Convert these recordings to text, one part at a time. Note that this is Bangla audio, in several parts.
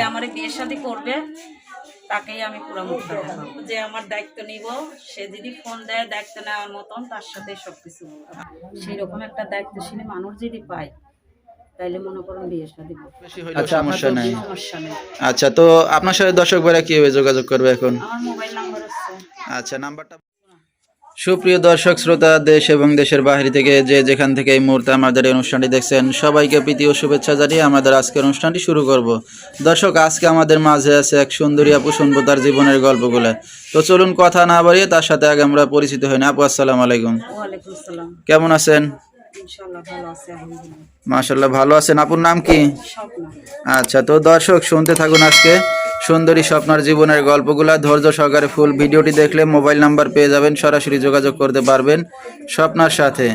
যে আমার বিয়ে শাদী করবে তাকেই আমি পুরো মুখ দেখাবো যে আমার দায়িত্ব নিব সে যদি ফোন দেয় দায়িত্ব নেওয়ার মতন তার সাথে সবকিছু সেই রকম একটা দায়িত্বশীল মানুষ যদি পায় তাইলে মনে করুন বিয়ে শাদী আচ্ছা সমস্যা নাই। সমস্যা নেই। আচ্ছা তো আপনার সাথে দর্শক ভাইরা কীভাবে যোগাযোগ করবে এখন? আমার মোবাইল নাম্বার হচ্ছে আচ্ছা নাম্বারটা সুপ্রিয় দর্শক শ্রোতা দেশ এবং দেশের বাহির থেকে যে যেখান থেকে এই মুহূর্তে আমাদের এই অনুষ্ঠানটি দেখছেন সবাইকে প্রীতি ও শুভেচ্ছা জানিয়ে আমাদের আজকের অনুষ্ঠানটি শুরু করব। দর্শক আজকে আমাদের মাঝে আছে এক সুন্দরী আপু শুনব তার জীবনের গল্পগুলো। তো চলুন কথা না বাড়িয়ে তার সাথে আগে আমরা পরিচিত হই না। আপু আসসালামু আলাইকুম। কেমন আছেন? মাশাল্লাহ ভালো আছেন। আপুর নাম কি? আচ্ছা তো দর্শক শুনতে থাকুন আজকে। সুন্দরী স্বপ্নার জীবনের গল্পগুলা ধৈর্য সহকারে ফুল ভিডিওটি দেখলে মোবাইল নাম্বার পেয়ে যাবেন সরাসরি যোগাযোগ করতে পারবেন স্বপ্নার সাথে।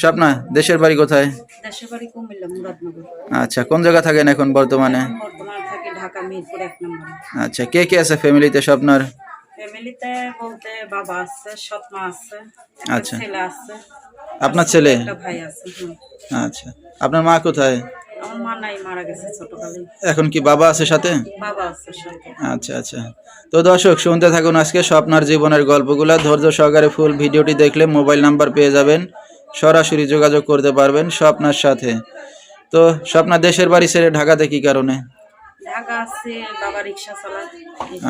স্বপ্না দেশের বাড়ি কোথায়? দেশের বাড়ি কুমিল্লা মুরাদনগর। আচ্ছা কোন জায়গা থাকেন এখন বর্তমানে? বর্তমানে থাকি ঢাকা মিরপুর এক নম্বরে। আচ্ছা কে কে আছে ফ্যামিলিতে স্বপ্নার? ফ্যামিলিতে বলতে বাবা আছে সৎমা আছে আচ্ছা। ছেলে আছে আপনার ছেলে? ভাই আছে। আচ্ছা। আপনার মা কোথায়? মা নাই মারা গেছে ছোটকালে। এখন কি বাবা আছে সাথে? বাবা আছে সাথে। আচ্ছা আচ্ছা। তো দর্শক শুনতে থাকুন আজকে স্বপ্নার জীবনের গল্পগুলা। ধৈর্য সহকারে ফুল ভিডিওটি দেখলে মোবাইল নাম্বার পেয়ে যাবেন। সরাসরি যোগাযোগ করতে পারবেন স্বপ্নার সাথে। তো স্বপ্না দেশের বাড়ি ছেড়ে ঢাকাতে কি কারণে? ঢাকা আছে বাবা রিক্সা চালায়।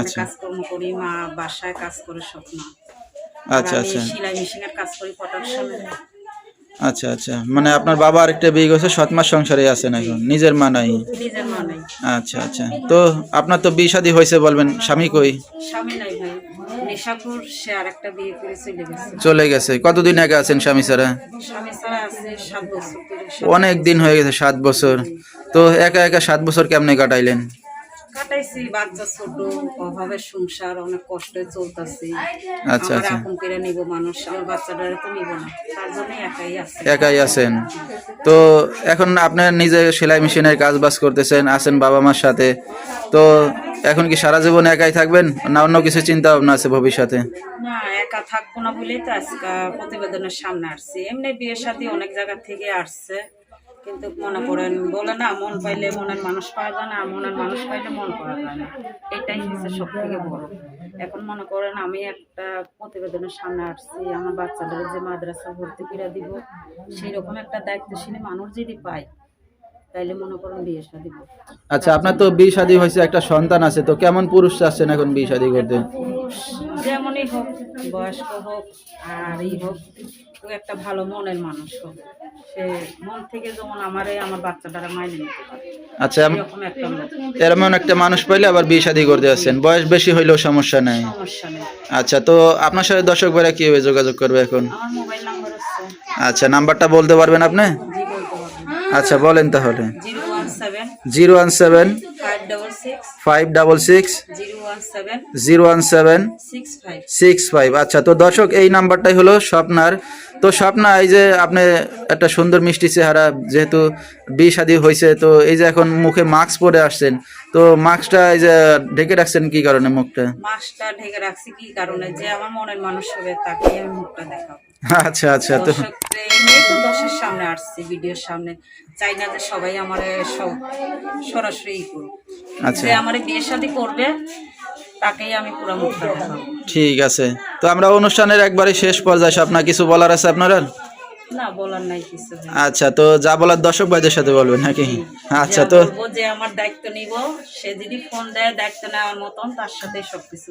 আচ্ছা। কাজকর্ম করি মা বাসায় কাজ করে স্বপ্ন। আচ্ছা আচ্ছা। সেলাই মেশিনের কাজ করি প্রোডাকশনে আচ্ছা আচ্ছা। মানে আপনার বাবা আরেকটা বিয়ে করছে সৎ মাস সংসারে আছেন এখন। নিজের মা নাই। আচ্ছা আচ্ছা। তো আপনার তো বিয়ে শাদী হয়েছে বলবেন স্বামী কই? চলে গেছে। কতদিন আগে আছেন স্বামী ধরে অনেক দিন হয়ে গেছে সাত বছর। তো একা একা সাত বছর কেমনে কাটাইলেন? কাটাইছি বাচ্চা ছোট অভাবের সংসার অনেক কষ্টে চলতেছি। আচ্ছা, আচ্ছা। করে নিব মানুষ আমার বাচ্চাটারে তো নিব না। তার জন্য একাই আছে। একাই আছেন। তো এখন আপনার নিজে সেলাই মেশিনের কাজ বাজ করতেছেন আছেন বাবা মার সাথে। তো এখন কি সারা জীবন একাই থাকবেন না অন্য কিছু চিন্তা ভাবনা আছে ভবিষ্যতে? না একা থাকব না বলেই তো আজকে প্রতিবেদনের সামনে আসছি। এমনি বিয়ে শাদী অনেক জায়গা থেকে আসছে। কিন্তু মনে করেন বলে না মন পাইলে মনের মানুষ পাওয়া যায় না মনের মানুষ পাইলে মন পাওয়া যায় না। এটাই হচ্ছে সব থেকে বড়। এখন মনে করেন আমি একটা প্রতিবেদনের সামনে আসছি আমার বাচ্চাদের যে মাদ্রাসা ভর্তি করে দিব সেই রকম একটা দায়িত্বশীল মানুষ যদি পাই তাইলে মনে করেন বিয়ে শাদী আচ্ছা আপনার তো বিয়ে শাদী হয়েছে একটা সন্তান আছে তো কেমন পুরুষ চাচ্ছেন এখন বিয়ে শাদী করতে? যেমনই হোক বয়স্ক হোক আর ই হোক একটা ভালো মনের মানুষ সে মন থেকে যেমন আমারে আমার বাচ্চাটারা মাইনে নিতে পারে। আচ্ছা এরকম একটা লোক। এরকম একটা মানুষ পাইলে আবার বিয়ে শাদী করতে আসছেন বয়স বেশি হইলেও সমস্যা নাই। সমস্যা নেই। আচ্ছা তো আপনার সাথে দর্শক ভাইরা কীভাবে যোগাযোগ করবে এখন? আমার মোবাইল নাম্বার হচ্ছে আচ্ছা নাম্বারটা বলতে পারবেন আপনি? জি বলতে পারবেন আচ্ছা বলেন তাহলে। Zero one seven zero one seven five double six zero one seven six five আচ্ছা তো দর্শক এই নাম্বারটাই হলো স্বপ্নার। তো স্বপ্না এই যে আপনি একটা সুন্দর মিষ্টি চেহারা যেহেতু বিয়ে শাদী হয়েছে তো এই যে এখন মুখে মাস্ক পরে আসছেন তো মাস্কটা এই যে ঢেকে রাখছেন কি কারণে মুখটা? মাস্কটা ঢেকে রাখছি কি কারণে? যে আমার মনের মানুষ হবে তাকে আমি মুখটা দেখাবো। আচ্ছা আচ্ছা তো দর্শক এমনি তো দর্শের সামনে আসছি ভিডিওর সামনে। চাই না যে সবাই আমার সব সরাসরি করুক। আচ্ছা। যে আমার বিয়ে শাদী করবে তাকেই আমি পুরো মুখটা দেখাবো। ঠিক আছে। তো আমরা অনুষ্ঠানের একবারে শেষ পর্যায়ে আপনার কিছু বলার আছে আপনারা? না বলার নাই কিছু আচ্ছা তো যা বলার দর্শক ভাইদের সাথে বলবেন নাকি? আচ্ছা তো যে আমার দায়িত্ব নিব সে যদি ফোন দেয় দায়িত্ব নেওয়ার মতন তার সাথে সবকিছু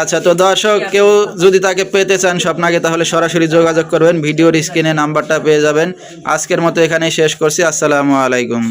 আচ্ছা তো দর্শক কেউ যদি তাকে পেতে চান স্বপ্নাকে তাহলে সরাসরি যোগাযোগ করবেন ভিডিওর স্ক্রিনে নাম্বারটা পেয়ে যাবেন। আজকের মতো এখানেই শেষ করছি আসসালামু আলাইকুম।